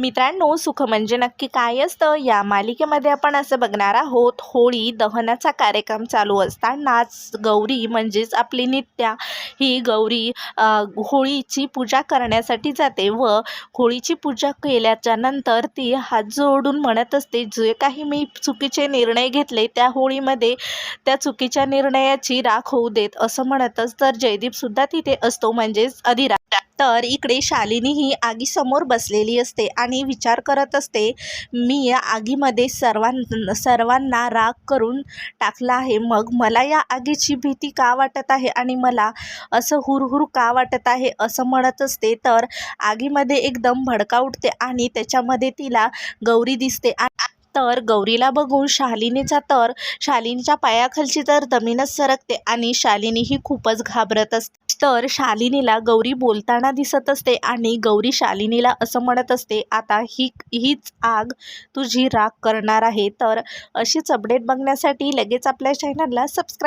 मित्रांनो सुख म्हणजे नक्की काय असतं? या मालिकेमध्ये आपण असं बघणार आहोत होळी दहनाचा कार्यक्रम चालू असतानाच गौरी म्हणजेच आपली नित्या ही गौरी होळीची पूजा करण्यासाठी जाते व होळीची पूजा केल्याच्यानंतर ती हात जोडून म्हणत असते जे काही मी चुकीचे निर्णय घेतले त्या होळीमध्ये त्या चुकीच्या निर्णयाची राख होऊ देत असं म्हणतच तर जयदीपसुद्धा तिथे असतो म्हणजेच अधिरा तर इकडे शालिनी ही आगीसमोर बसलेली असते आणि विचार करत असते मी या आगीमध्ये सर्वां सर्वांना राग करून टाकला आहे. मग मला या आगीची भीती का वाटत आहे आणि मला असं हुरहुर का वाटत आहे? असं म्हणत असते. तर आगीमध्ये एकदम भडका उठते आणि त्याच्यामध्ये तिला गौरी दिसते. तर गौरीला बघून शालिनीचा तर शालिनीच्या पायाखालची तर जमीनच सरकते आणि शालिनी ही खूपच घाबरत असते. तर शालिनीला गौरी बोलताना दिसत असते आणि गौरी शालिनीला असं म्हणत असते आता ही हीच आग तुझी राग करणार आहे. तर अशीच अपडेट बघण्यासाठी लगेच आपल्या चॅनलला सबस्क्राईब